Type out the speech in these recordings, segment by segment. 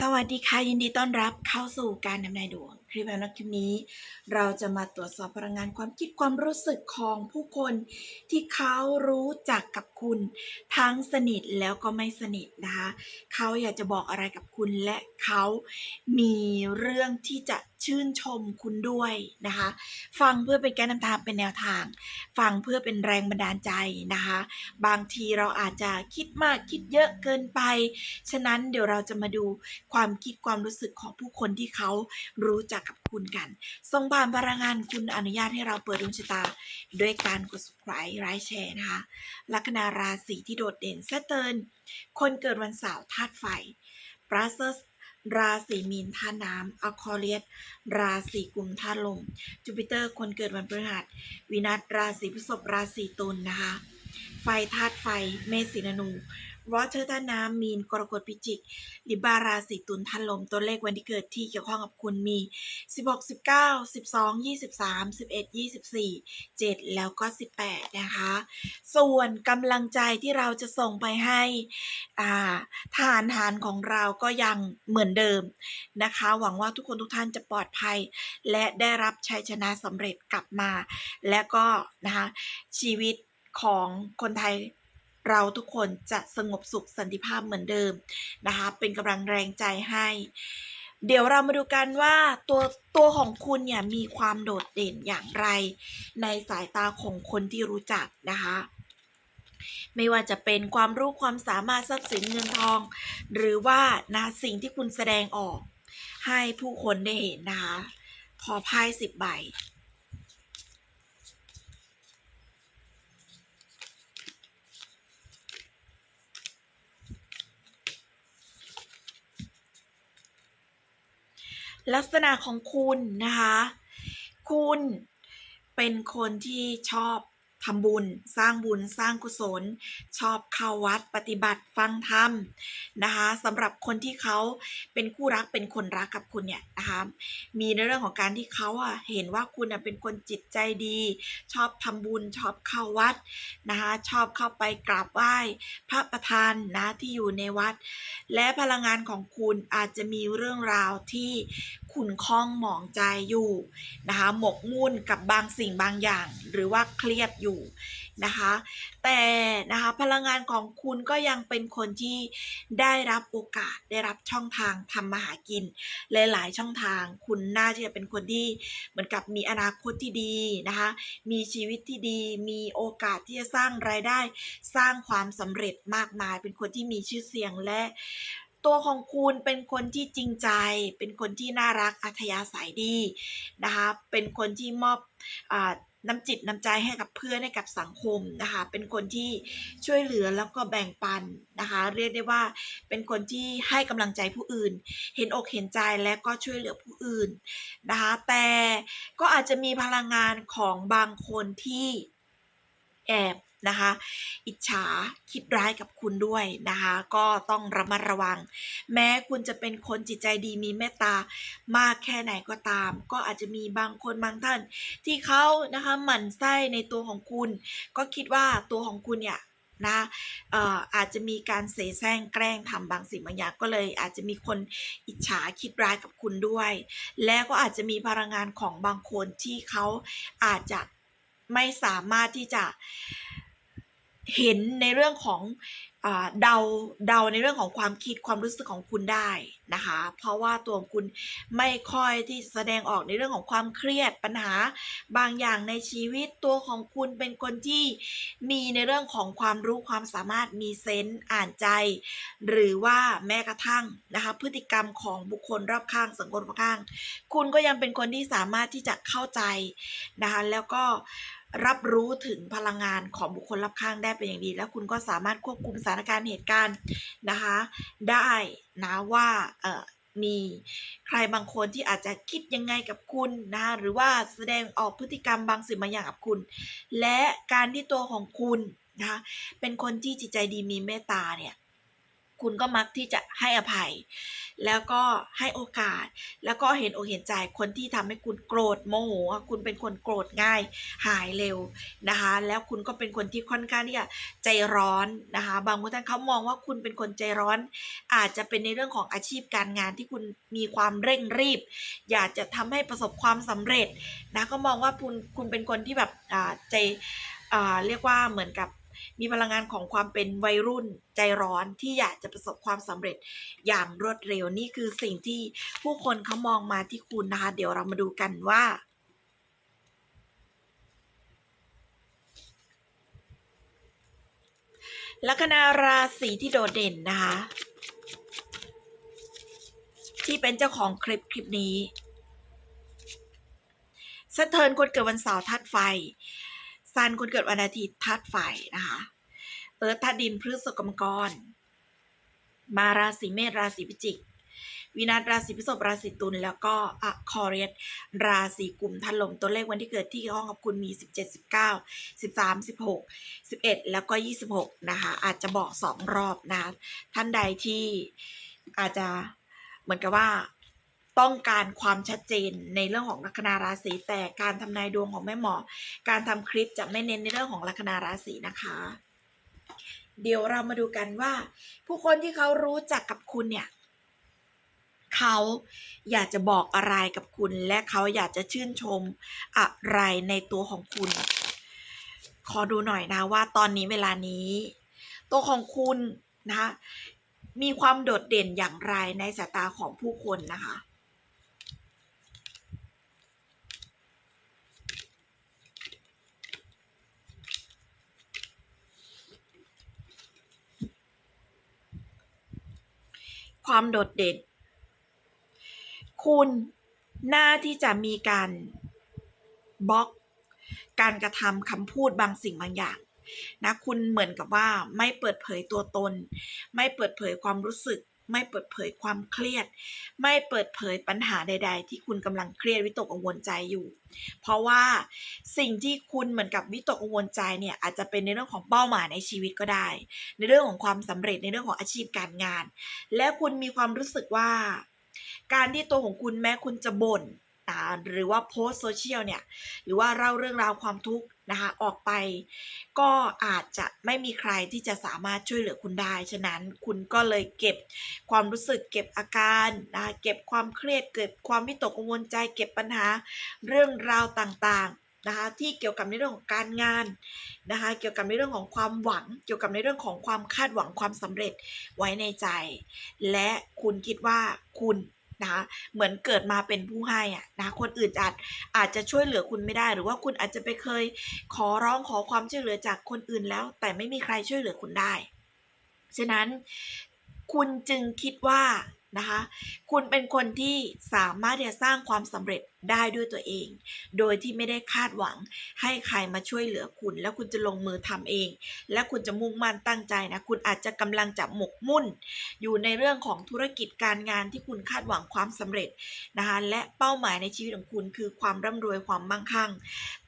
สวัสดีค่ะ ยินดีต้อนรับเข้าสู่การทำนายดวง ลิปแล้วนคลิปนี้ เราจะมาตรวจสอบพลังงานความคิดความรู้สึกของผู้คนที่เขารู้จักกับคุณ ทั้งสนิทแล้วก็ไม่สนิทนะคะเขาอยากจะบอกอะไรกับคุณและเขามีเรื่องที่จะชื่นชมคุณด้วยนะคะ ฟังเพื่อเป็นแการนำทางเป็นแนวทาง ฟังเพื่อเป็นแรงบันดาลใจนะคะ บางทีเราอาจจะคิดมากคิดเยอะเกินไป ฉะนั้นเดี๋ยวเราจะมาดูความคิดความรู้สึกของผู้คนที่เขารู้จักกับคุณกันส่งผ่านพลังงานคุณอนุญาตให้เราเปิดดวงชะตาด้วยการกด subscribe ไลค์แชร์นะคะลัคนาราศีที่โดดเด่นเซเติร์นคนเกิดวันเสาร์ธาตุไฟปราเซสราศีมีนธาตุน้ำอคอเลียสราศีกุมธาตุลม จูปิเตอร์ คนเกิดวันพฤหัส วินัสราศีพฤษภราศีตุลนะคะ ไฟธาตุไฟ เมษสินนู วอเตอร์ธาน้ำมีนกรกฎพิจิกลิบาราศีตุลทันลมตัวเลขวันที่เกิดที่เกี่ยวข้องกับคุณมี 16 19 12 23 11 24 7 แล้วก็ 18 นะคะ ส่วนกำลังใจที่เราจะส่งไปให้อ่าทหารฐานของเราก็ยังเหมือนเดิมนะคะ หวังว่าทุกคนทุกท่านจะปลอดภัย และได้รับชัยชนะสำเร็จกลับมา และก็นะคะชีวิตของคนไทย เราทุกคนจะสงบสุขสันติภาพเหมือนเดิมนะคะเป็นกำลังแรงใจให้ เดี๋ยวเรามาดูกันว่าตัวตัวของคุณเนี่ยมีความโดดเด่นอย่างไร ในสายตาของคนที่รู้จักนะคะไม่ว่าจะเป็นความรู้ความสามารถทรัพย์สินเงินทอง หรือว่านะสิ่งที่คุณแสดงออก ให้ผู้คนได้เห็นนะคะขอไพ่สิบใบ ลักษณะของคุณนะคะ คุณเป็นคนที่ชอบ ทำบุญ สร้างบุญสร้างกุศล ชอบเข้าวัดปฏิบัติฟังธรรมนะคะสำหรับคนที่เขาเป็นคู่รักเป็นคนรักกับคุณเนี่ยนะคะมีในเรื่องของการที่เขาอะเห็นว่าคุณอะเป็นคนจิตใจดี ชอบทำบุญชอบเข้าวัดนะคะชอบเข้าไปกราบไหว้พระประธานนะที่อยู่ในวัด และพลังงานของคุณอาจจะมีเรื่องราวที่ ขุ่นข้องหมองใจอยู่นะคะหมกมุ่นกับบางสิ่งบางอย่าง หรือว่าเครียดอยู่นะคะแต่นะคะพลังงานของคุณก็ยังเป็นคนที่ได้รับโอกาสได้รับช่องทางทำมาหากิน หลายๆช่องทาง คุณน่าจะเป็นคนที่เหมือนกับมีอนาคตที่ดีนะคะมีชีวิตที่ดี มีโอกาสที่จะสร้างรายได้ สร้างความสำเร็จมากมาย เป็นคนที่มีชื่อเสียงและ ตัวของคุณเป็นคนที่จริงใจ เป็นคนที่น่ารักอัธยาศัยดีนะคะ เป็นคนที่มอบอน้ำจิตน้ำใจให้กับเพื่อนให้กับสังคมนะคะ เป็นคนที่ช่วยเหลือแล้วก็แบ่งปันนะคะ เรียกได้ว่าเป็นคนที่ให้กำลังใจผู้อื่น เห็นอกเห็นใจและก็ช่วยเหลือผู้อื่นนะคะ แต่ก็อาจจะมีพลังงานของบางคนที่แอบ นะคะ อิจฉาคิดร้ายกับคุณด้วยนะคะ ก็ต้องระมัดระวัง แม้คุณจะเป็นคนจิตใจดีมีเมตตามากแค่ไหนก็ตาม ก็อาจจะมีบางคนบางท่าน ที่เขานะคะหมั่นไส้ในตัวของคุณ ก็คิดว่าตัวของคุณเนี่ยนะเอ่อาจจะมีการเสแสร้งแกล้งทำบางสิ่งบางอย่างก็เลย อาจจะมีคนอิจฉาคิดร้ายกับคุณด้วย และก็อาจจะมีพลังงานของบางคนที่เขาอาจจะไม่สามารถที่จะ เห็นในเรื่องของเดาเดาในเรื่องของความคิดความรู้สึกของคุณได้นะคะ เพราะว่าตัวของคุณไม่ค่อยที่แสดงออกในเรื่องของความเครียดปัญหาบางอย่างในชีวิตตัวของคุณเป็นคนที่มีในเรื่องของความรู้ความสามารถมีเซนส์อ่านใจ หรือว่าแม้กระทั่งนะคะพฤติกรรมของบุคคลรอบข้างสังคมรอบข้าง คุณก็ยังเป็นคนที่สามารถที่จะเข้าใจนะคะแล้วก็ รับรู้ถึงพลังงานของบุคคลรอบข้างได้เป็นอย่างดี แล้วคุณก็สามารถควบคุมสถานการณ์เหตุการณ์นะคะ ได้นะว่าเออมีใครบางคนที่อาจจะคิดยังไงกับคุณนะคะหรือว่าแสดงออกพฤติกรรมบางสิ่งบางอย่างกับคุณ และการที่ตัวของคุณนะคะเป็นคนที่จิตใจดีมีเมตตาเนี่ย คุณก็มักที่จะให้อภัย แล้วก็ให้โอกาส แล้วก็เห็นอกเห็นใจคนที่ทำให้คุณโกรธโมโหคุณเป็นคนโกรธง่ายหายเร็วนะคะ แล้วคุณก็เป็นคนที่ค่อนข้างที่จะใจร้อนนะคะ บางคนเขามองว่าคุณเป็นคนใจร้อน อาจจะเป็นในเรื่องของอาชีพการงานที่คุณมีความเร่งรีบ อยากจะทำให้ประสบความสำเร็จนะก็มองว่าคุณคุณเป็นคนที่แบบอ่าใจอ่าเรียกว่าเหมือนกับ มีพลังงานของความเป็นวัยรุ่นใจร้อนที่อยากจะประสบความสำเร็จอย่างรวดเร็วนี่คือสิ่งที่ผู้คนเขามองมาที่คุณนะคะเดี๋ยวเรามาดูกันว่าลัคนาราศีที่โดดเด่นนะคะ ที่เป็นเจ้าของคลิปคลิปนี้สะเทินคนเกิดวันเสาร์ธาตุไฟ ซันคนเกิดวันอาทิตย์ธาตุไฟนะคะเอิร์ธธาตุดินพฤษภกมกร มาราศีเมษราศีพิจิก วินาศราศีพฤษภราศีตุลแล้วก็อะคอเรียสราศีกุมทันลมตัวเลขวันที่เกิดที่ห้องกับคุณมี 17 19 13 16 11 แล้วก็ 26 นะคะ อาจจะบอก2รอบนะ ท่านใดที่อาจจะเหมือนกับว่า ต้องการความชัดเจนในเรื่องของลัคนาราศีแต่การทำนายดวงของแม่หมอ การทำคลิปจะไม่เน้นในเรื่องของลัคนาราศีนะคะ เดี๋ยวเรามาดูกันว่า ผู้คนที่เขารู้จักกับคุณเนี่ยเขาอยากจะบอกอะไรกับคุณ และเขาอยากจะชื่นชมอะไรในตัวของคุณ ขอดูหน่อยนะว่าตอนนี้เวลานี้ ตัวของคุณนะคะมีความโดดเด่นอย่างไรในสายตาของผู้คนนะคะ ความโดดเด่น คุณน่าที่จะมีการบล็อก การกระทำคำพูดบางสิ่งบางอย่างนะคุณเหมือนกับว่าไม่เปิดเผยตัวตน ไม่เปิดเผยความรู้สึก ไม่เปิดเผยความเครียด ไม่เปิดเผยปัญหาใด ๆ ที่คุณกำลังเครียดวิตกกังวลใจอยู่ เพราะว่าสิ่งที่คุณเหมือนกับวิตกกังวลใจเนี่ยอาจจะเป็นในเรื่องของเป้าหมายในชีวิตก็ได้ ในเรื่องของความสำเร็จในเรื่องของอาชีพการงาน และคุณมีความรู้สึกว่า การที่ตัวของคุณแม้คุณจะบ่น นะหรือว่าโพสโซเชียลเนี่ย หรือว่าเล่าเรื่องราวความทุกข์นะคะออกไป ก็อาจจะไม่มีใครที่จะสามารถช่วยเหลือคุณได้ ฉะนั้นคุณก็เลยเก็บความรู้สึกเก็บอาการนะะเก็บความเครียดเก็บความวิตกกังวลใจ เก็บปัญหาเรื่องราวต่างๆนะคะที่เกี่ยวกับในเรื่องของการงานนะคะเกี่ยวกับในเรื่องของความหวัง เกี่ยวกับในเรื่องของความคาดหวังความสำเร็จไว้ในใจ และคุณคิดว่าคุณ นะคะเหมือนเกิดมาเป็นผู้ให้อะนะคนอื่นอาจอาจจะช่วยเหลือคุณไม่ได้ หรือว่าคุณอาจจะไปเคยขอร้องขอความช่วยเหลือจากคนอื่นแล้ว แต่ไม่มีใครช่วยเหลือคุณได้ฉะนั้นคุณจึงคิดว่านะคะคุณเป็นคนที่สามารถที่จะสร้างความสำเร็จ ได้ด้วยตัวเอง โดยที่ไม่ได้คาดหวัง ให้ใครมาช่วยเหลือคุณ แล้วคุณจะลงมือทำเอง และคุณจะมุ่งมั่นตั้งใจนะ คุณอาจจะกำลังจะหมกมุ่น อยู่ในเรื่องของธุรกิจการงานที่คุณคาดหวังความสำเร็จนะคะและเป้าหมายในชีวิตของคุณคือความร่ำรวยความมั่งคั่ง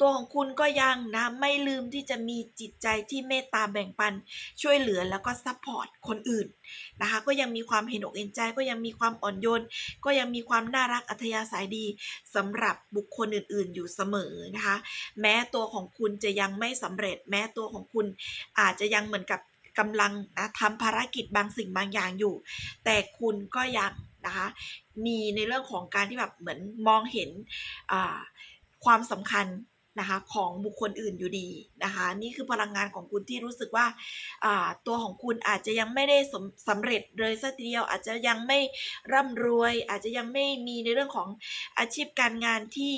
ตัวของคุณก็ยังนะไม่ลืมที่จะมีจิตใจที่เมตตาแบ่งปันช่วยเหลือแล้วก็ซัพพอร์ตคนอื่นนะคะก็ยังมีความเห็นอกเห็นใจก็ยังมีความอ่อนโยน ก็ยังมีความน่ารักอัธยาศัยดีสำหรับบุคคลอื่น ๆ อยู่เสมอนะคะ แม้ตัวของคุณจะยังไม่สำเร็จ แม้ตัวของคุณอาจจะยังเหมือนกับกำลังนะทำภารกิจบางสิ่งบางอย่างอยู่ แต่คุณก็ยังนะคะมีในเรื่องของการที่แบบเหมือนมองเห็นความสำคัญ นะคะของบุคคลอื่นอยู่ดีนะคะนี่คือพลังงานของคุณที่รู้สึกว่าตัวของคุณอาจจะยังไม่ได้สสำเร็จเลยสักทีเดียวอาจจะยังไม่ร่ำรวย อาจจะยังไม่มีในเรื่องของอาชีพการงานที่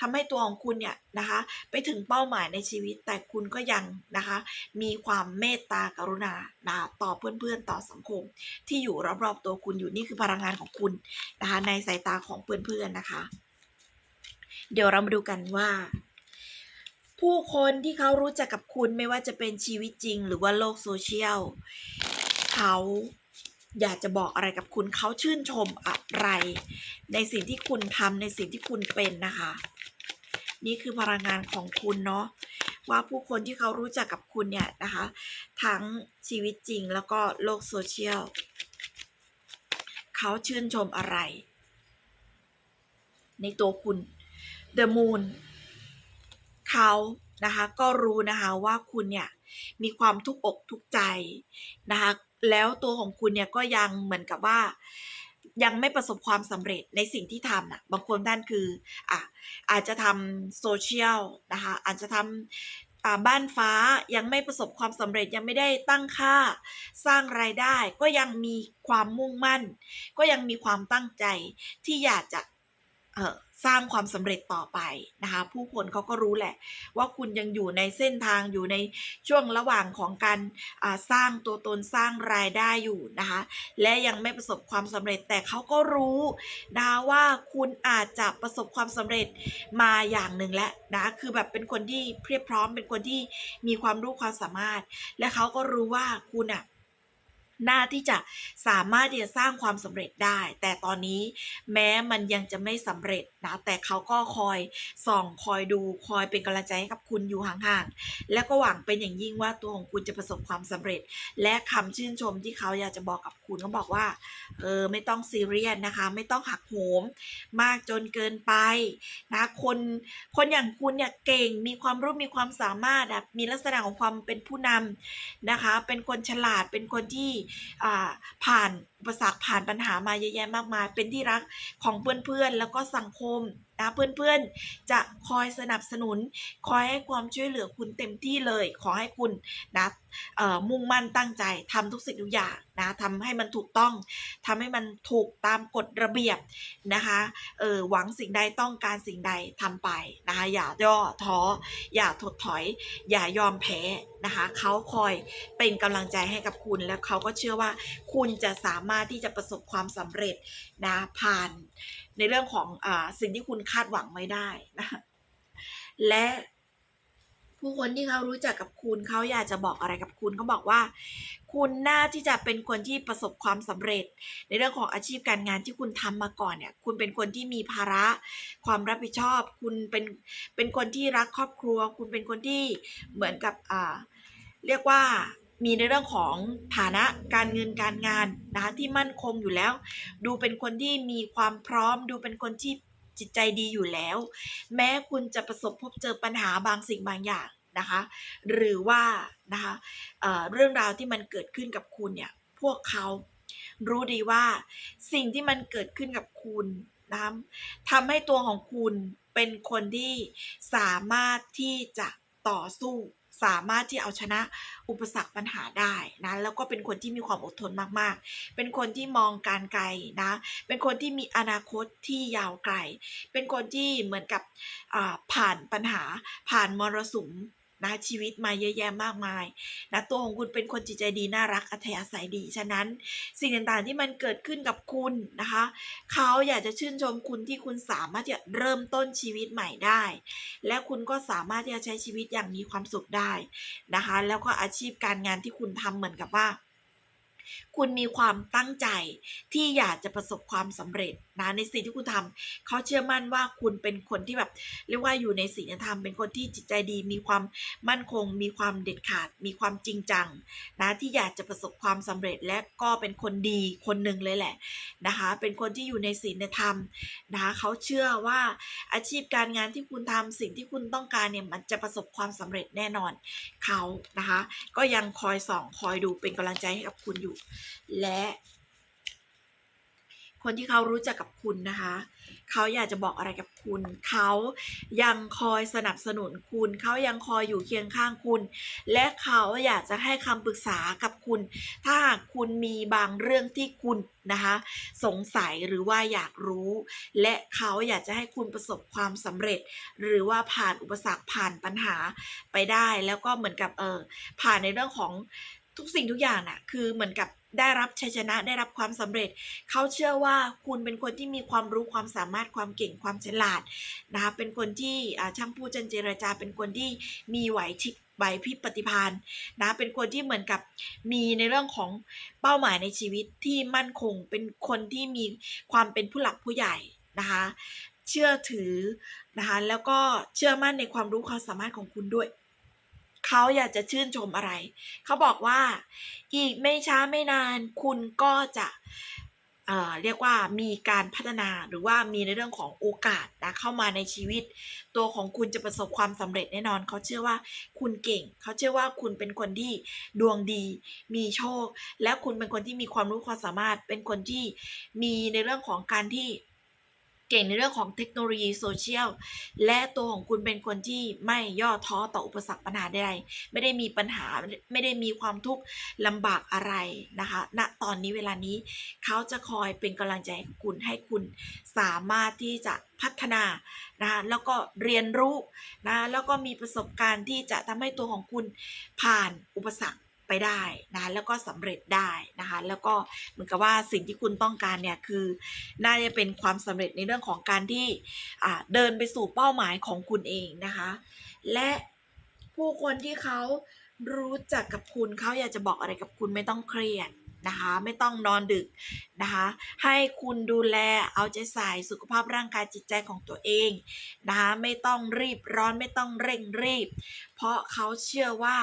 ทำให้ตัวของคุณเนี่ยนะคะไปถึงเป้าหมายในชีวิตแต่คุณก็ยังนะคะมีความเมตตากรุณานะต่อเพื่อนๆต่อสังคม ที่อยู่รอบๆตัวคุณอยู่นี่คือพลังงานของคุณนะคะในสายตาของเพื่อนๆนะคะ เดี๋ยวเรามาดูกันว่า ผู้คนที่เขารู้จักกับคุณไม่ว่าจะเป็นชีวิตจริง หรือว่าโลกโซเชียลเขาอยากจะบอกอะไรกับคุณเขาชื่นชมอะไร ในสิ่งที่คุณทำในสิ่งที่คุณเป็นนะคะ นี่คือพลังงานของคุณเนาะว่าผู้คนที่เขารู้จักกับคุณเนี่ยนะคะ ทั้งชีวิตจริงแล้วก็โลกโซเชียลเขาชื่นชมอะไร ในตัวคุณ The Moon เขานะคะก็รู้นะคะว่าคุณเนี่ยมีความทุกอกทุกใจนะคะแล้วตัวของคุณเนี่ยก็ยังเหมือนกับว่ายังไม่ประสบความสำเร็จในสิ่งที่ทำนะบางคนท่านคืออะอาจจะทำโซเชียลนะคะอาจจะทำอ่าบ้านฟ้ายังไม่ประสบความสำเร็จยังไม่ได้ตั้งค่าสร้างรายได้ ก็ยังมีความมุ่งมั่น ก็ยังมีความตั้งใจที่อยากจะ สร้างความสำเร็จต่อไปนะคะ ผู้คนเขาก็รู้แหละ ว่าคุณยังอยู่ในเส้นทางอยู่ในช่วงระหว่างของการสร้างตัวตนสร้างรายได้อยู่นะคะ และยังไม่ประสบความสำเร็จแต่เขาก็รู้นะคะว่าคุณอาจจะประสบความสำเร็จมาอย่างหนึ่งแล้วนะคือแบบเป็นคนที่เพียบพร้อมเป็นคนที่มีความรู้ความสามารถ และเขาก็รู้ว่าคุณอะ น่าที่จะสามารถที่จะสร้างความสำเร็จได้ แต่ตอนนี้แม้มันยังจะไม่สำเร็จนะแต่เขาก็คอยส่องคอยดูคอยเป็นกำลังใจให้กับคุณอยู่ห่างๆและก็หวังเป็นอย่างยิ่งว่าตัวของคุณจะประสบความสำเร็จ และคำชื่นชมที่เขาอยากจะบอกกับคุณก็บอกว่าเออไม่ต้องซีเรียสนะคะ ไม่ต้องหักโหมมากจนเกินไปนะคนคนอย่างคุณเนี่ยเก่งมีความรู้มีความสามารถอะมีลักษณะของความเป็นผู้นำนะคะ เป็นคนฉลาดเป็นคนที่ผ่านอุปสรรคผ่านปัญหามาเยอะแยะมากมาย เป็นที่รักของเพื่อนๆ แล้วก็สังคมนะเพื่อนๆ จะคอยสนับสนุน คอยให้ความช่วยเหลือคุณเต็มที่เลย ขอให้คุณนะมุ่งมั่นตั้งใจทำทุกสิ่งทุกอย่างนะทำให้มันถูกต้องทำให้มันถูกตามกฎระเบียบนะคะเออหวังสิ่งใดต้องการสิ่งใดทำไปนะคะอย่าย่อท้ออย่าถดถอย อย่ายอมแพ้นะคะเขาคอยเป็นกำลังใจให้กับคุณ แล้วเขาก็เชื่อว่าคุณจะสามารถที่จะประสบความสำเร็จนะผ่าน ในเรื่องของอาสิ่งที่คุณคาดหวังไว้ได้นะและผู้คนที่เขารู้จักกับคุณเขาอยากจะบอกอะไรกับคุณเขาบอกว่า คุณน่าที่จะเป็นคนที่ประสบความสำเร็จ ในเรื่องของอาชีพการงานที่คุณทำมาก่อนเนี่ย คุณเป็นคนที่มีภาระความรับผิดชอบ คุณเป็นเป็นคนที่รักครอบครัว คุณเป็นคนที่เหมือนกับอ่าเรียกว่า มีในเรื่องของฐานะการเงินการงานนะคะที่มั่นคงอยู่แล้ว ดูเป็นคนที่มีความพร้อม ดูเป็นคนที่จิตใจดีอยู่แล้ว แม้คุณจะประสบพบเจอปัญหาบางสิ่งบางอย่างนะคะ หรือว่านะคะเเรื่องราวที่มันเกิดขึ้นกับคุณเนี่ยพวกเขารู้ดีว่าสิ่งที่มันเกิดขึ้นกับคุณนะคะทำให้ตัวของคุณเป็นคนที่สามารถที่จะต่อสู้ สามารถที่เอาชนะอุปสรรคปัญหาได้นะแล้วก็เป็นคนที่มีความอดทนมากๆ เป็นคนที่มองการไกลนะ เป็นคนที่มีอนาคตที่ยาวไกล เป็นคนที่เหมือนกับผ่านปัญหาผ่านมรสุม นะชีวิตมาเยอะแยะมากมายนะตัวของคุณเป็นคนจิตใจดีน่ารักอัธยาศัยดีฉะนั้น สิ่งต่างๆที่มันเกิดขึ้นกับคุณนะคะเขาอยากจะชื่นชมคุณที่คุณสามารถจะเริ่มต้นชีวิตใหม่ได้ และคุณก็สามารถที่จะใช้ชีวิตอย่างมีความสุขได้นะคะ แล้วก็อาชีพการงานที่คุณทำเหมือนกับว่า คุณมีความตั้งใจที่อยากจะประสบความสำเร็จนะในสิ่งที่คุณทำเขาเชื่อมั่นว่าคุณเป็นคนที่แบบเรียกว่าอยู่ในศีลธรรมเป็นคนที่จิตใจดี มีความมั่นคง มีความเด็ดขาด มีความจริงจังนะที่อยากจะประสบความสำเร็จและก็เป็นคนดีคนหนึ่งเลยแหละนะคะเป็นคนที่อยู่ในศีลธรรมนะคะเขาเชื่อว่าอาชีพการงานที่คุณทำสิ่งที่คุณต้องการเนี่ยมันจะประสบความสำเร็จแน่นอนเขานะคะก็ยังคอยส่องคอยดูเป็นกำลังใจให้กับคุณอยู่และ คนที่เขารู้จักกับคุณนะคะ เขาอยากจะบอกอะไรกับคุณ เขายังคอยสนับสนุนคุณ เขายังคอยอยู่เคียงข้างคุณ และเขาอยากจะให้คำปรึกษากับคุณ ถ้าหากคุณมีบางเรื่องที่คุณนะคะ สงสัยหรือว่าอยากรู้ และเขาอยากจะให้คุณประสบความสำเร็จ หรือว่าผ่านอุปสรรคผ่านปัญหาไปได้ แล้วก็เหมือนกับเออผ่านในเรื่องของ ทุกสิ่งทุกอย่างน่ะคือเหมือนกับได้รับชัยชนะได้รับความสำเร็จ เขาเชื่อว่าคุณเป็นคนที่มีความรู้ความสามารถความเก่งความฉลาดนะคะเป็นคนที่ช่างพูดจันเจรจา เป็นคนที่มีไหวทิพไหวพิปฏิภาณนะเป็นคนที่เหมือนกับมีในเรื่องของเป้าหมายในชีวิตที่มั่นคง เป็นคนที่มีความเป็นผู้หลักผู้ใหญ่นะคะเชื่อถือนะคะแล้วก็เชื่อมั่นในความรู้ความสามารถของคุณด้วย เขาอยากจะชื่นชมอะไร เขาบอกว่าอีกไม่ช้าไม่นานคุณก็จะเเรียกว่ามีการพัฒนาหรือว่ามีในเรื่องของโอกาสนะเข้ามาในชีวิต ตัวของคุณจะประสบความสำเร็จแน่นอน เขาเชื่อว่าคุณเก่ง เขาเชื่อว่าคุณเป็นคนที่ดวงดี มีโชค และคุณเป็นคนที่มีความรู้ความสามารถ เป็นคนที่มีในเรื่องของการที่ เก่งในเรื่องของเทคโนโลยีโซเชียล และตัวของคุณเป็นคนที่ไม่ย่อท้อต่ออุปสรรคปัญหาใดๆไม่ได้มีปัญหาไม่ได้มีความทุกข์ลำบากอะไรนะคะณตอนนี้เวลานี้เขาจะคอยเป็นกำลังใจคุณให้คุณสามารถที่จะพัฒนานะคะแล้วก็เรียนรู้นะแล้วก็มีประสบการณ์ที่จะทำให้ตัวของคุณผ่านอุปสรรค ไปได้นะแล้วก็สำเร็จได้นะคะแล้วก็เหมือนกับว่าสิ่งที่คุณต้องการเนี่ยคือน่าจะเป็นความสำเร็จในเรื่องของการที่เดินไปสู่เป้าหมายของคุณเองนะคะและผู้คนที่เขารู้จักกับคุณเขาอยากจะบอกอะไรกับคุณไม่ต้องเครียด นะคะ ไม่ต้องนอนดึกนะคะ ให้คุณดูแลเอาใจใส่สุขภาพร่างกายจิตใจของตัวเองนะคะ ไม่ต้องรีบร้อนไม่ต้องเร่งรีบ เพราะเขาเชื่อว่า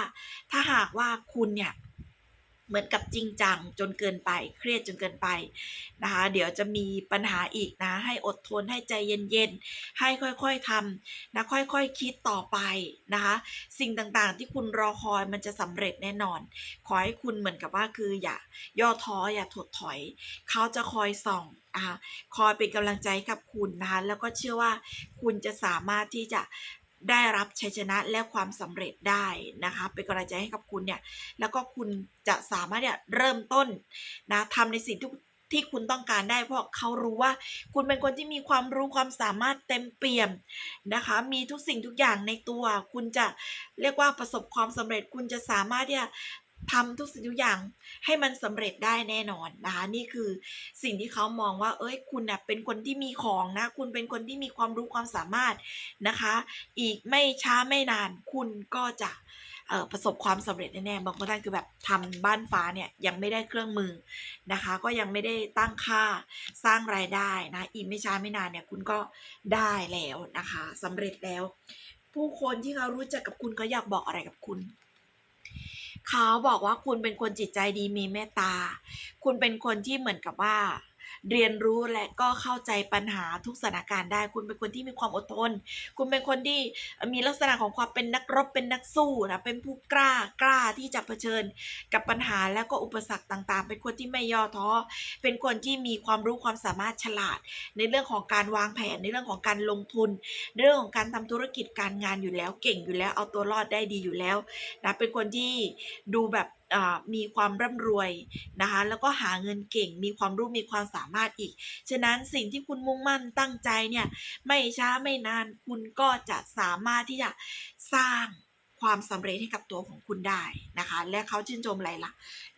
ถ้าหากว่าคุณเนี่ย เหมือนกับจริงจังจนเกินไป เครียดจนเกินไปนะคะ เดี๋ยวจะมีปัญหาอีกนะ ให้อดทนให้ใจเย็นๆ ให้ค่อยๆทำนะค่อยๆคคิดต่อไปนะคะ สิ่งต่างๆที่คุณรอคอยมันจะสำเร็จแน่นอน ขอให้คุณเหมือนกับว่าคืออย่าย่อท้ออย่าถดถอย เขาจะคอยส่องนะคะคอยเป็นกำลังใจกับคุณนะคะแล้วก็เชื่อว่าคุณจะสามารถที่จะ ได้รับชัยชนะและความสำเร็จได้นะคะเป็นกำลังใจให้กับคุณเนี่ยแล้วก็คุณจะสามารถเนี่ยเริ่มต้นนะทำในสิ่งที่ที่คุณต้องการได้เพราะเขารู้ว่า คุณเป็นคนที่มีความรู้ความสามารถเต็มเปี่ยมนะคะ มีทุกสิ่งทุกอย่างในตัว คุณจะเรียกว่าประสบความสำเร็จ คุณจะสามารถที่จะ ทำทุกสิ่งทุกอย่างให้มันสำเร็จได้แน่นอนนะคะนี่คือสิ่งที่เขามองว่า เอ้ยคุณนะเป็นคนที่มีของนะ คุณเป็นคนที่มีความรู้ความสามารถนะคะ อีกไม่ช้าไม่นานคุณก็จะประสบความสำเร็จแน่ๆ บางคนท่านคือแบบทำบ้านฟ้าเนี่ยยังไม่ได้เครื่องมือนะคะ ก็ยังไม่ได้ตั้งค่าสร้างรายได้นะอีกไม่ช้าไม่นานเนี่ยคุณก็ได้แล้วนะคะสำเร็จแล้ว ผู้คนที่เขารู้จักกับคุณเขาอยากบอกอะไรกับคุณ เขาบอกว่าคุณเป็นคนจิตใจดีมีเมตตา คุณเป็นคนที่เหมือนกับว่า เรียนรู้และก็เข้าใจปัญหาทุกสถานการณ์ได้ คุณเป็นคนที่มีความอดทน คุณเป็นคนที่มีลักษณะของความเป็นนักรบเป็นนักสู้นะเป็นผู้กล้ากล้าที่จะเผชิญกับปัญหาและก็อุปสรรคต่างๆ เป็นคนที่ไม่ย่อท้อ เป็นคนที่มีความรู้ความสามารถฉลาด ในเรื่องของการวางแผนในเรื่องของการลงทุน เรื่องของการทำธุรกิจการงานอยู่แล้วเก่งอยู่แล้วเอาตัวรอดได้ดีอยู่แล้วนะเป็นคนที่ดูแบบ มีความร่ำรวยนะคะแล้วก็หาเงินเก่งมีความรู้มีความสามารถอีก ฉะนั้นสิ่งที่คุณมุ่งมั่นตั้งใจเนี่ยไม่ช้าไม่นานคุณก็จะสามารถที่จะสร้างความสำเร็จให้กับตัวของคุณได้นะคะ และเขาชื่นชมอะไรล่ะ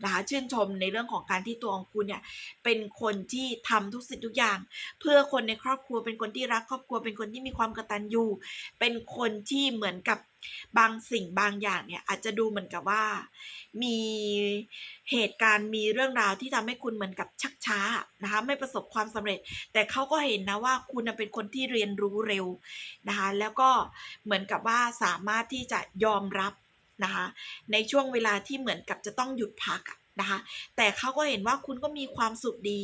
นะคะชื่นชมในเรื่องของการที่ตัวของคุณเนี่ยเป็นคนที่ทำทุกสิ่งทุกอย่าง เพื่อคนในครอบครัวเป็นคนที่รักครอบครัวเป็นคนที่มีความกตัญญูเป็นคนที่เหมือนกับ บางสิ่งบางอย่างเนี่ยอาจจะดูเหมือนกับว่า มีเหตุการณ์มีเรื่องราวที่ทำให้คุณเหมือนกับชักช้านะคะไม่ประสบความสำเร็จ แต่เขาก็เห็นนะว่าคุณเป็นคนที่เรียนรู้เร็วนะคะแล้วก็เหมือนกับว่าสามารถที่จะยอมรับนะคะในช่วงเวลาที่เหมือนกับจะต้องหยุดพักอะ นะคะ แต่เขาก็เห็นว่าคุณก็มีความสุขดี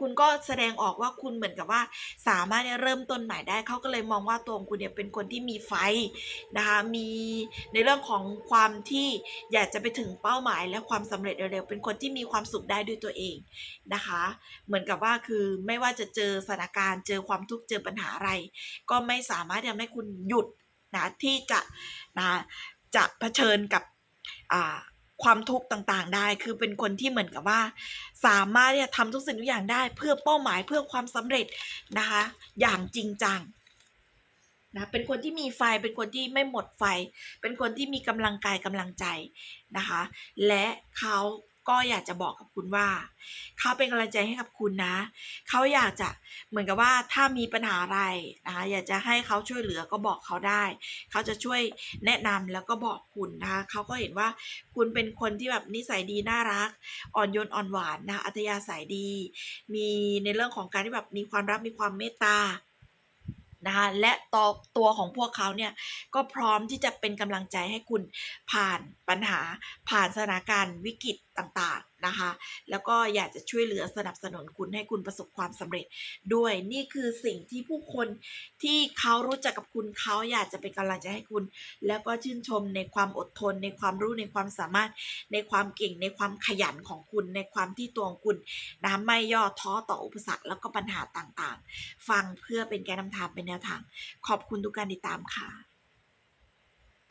คุณก็แสดงออกว่าคุณเหมือนกับว่า สามารถเริ่มต้นใหม่ได้ เขาก็เลยมองว่าตัวของคุณเนี่ยเป็นคนที่มีไฟนะคะ มีในเรื่องของความที่อยากจะไปถึงเป้าหมาย และความสำเร็จเร็วๆ เป็นคนที่มีความสุขได้ด้วยตัวเองนะคะ เหมือนกับว่าคือไม่ว่าจะเจอสถานการณ์ เจอความทุกข์ เจอปัญหาอะไร ก็ไม่สามารถทำให้คุณหยุดนะที่จะนะจะเผชิญกับอ่า ความทุกข์ต่างๆ ได้ คือเป็นคนที่เหมือนกับว่า สามารถที่จะทำทุกสิ่งทุกอย่างได้เพื่อเป้าหมายเพื่อความสำเร็จนะคะ อย่างจริงจังนะเป็นคนที่มีไฟเป็นคนที่ไม่หมดไฟ เป็นคนที่มีกำลังกายกำลังใจนะคะ และเขา ก็อยากจะบอกกับคุณว่า เขาเป็นกำลังใจให้กับคุณนะ เขาอยากจะเหมือนกับว่าถ้ามีปัญหาอะไรนะคะอยากจะให้เขาช่วยเหลือก็บอกเขาได้ เขาจะช่วยแนะนำแล้วก็บอกคุณนะคะเขาก็เห็นว่าคุณเป็นคนที่แบบนิสัยดีน่ารัก อ่อนโยนอ่อนหวานนะคะอัธยาศัยดี มีในเรื่องของการที่แบบมีความรักมีความเมตตา นะคะและต่อตัวของพวกเขาเนี่ยก็พร้อมที่จะเป็นกำลังใจให้คุณผ่านปัญหาผ่านสถานการณ์วิกฤตต่างๆนะคะ แล้วก็อยากจะช่วยเหลือสนับสนุนคุณให้คุณประสบความสำเร็จ ด้วยนี่คือสิ่งที่ผู้คนที่เขารู้จักกับคุณเขาอยากจะเป็นกำลังใจให้คุณ แล้วก็ชื่นชมในความอดทน ในความรู้ในความสามารถ ในความเก่งในความขยันของคุณ ในความที่ตัวของคุณนะไม่ย่อท้อต่ออุปสรรคแล้วก็ปัญหาต่างๆ ฟังเพื่อเป็นแกนนำทางเป็นแนวทาง ขอบคุณทุกการติดตามค่ะ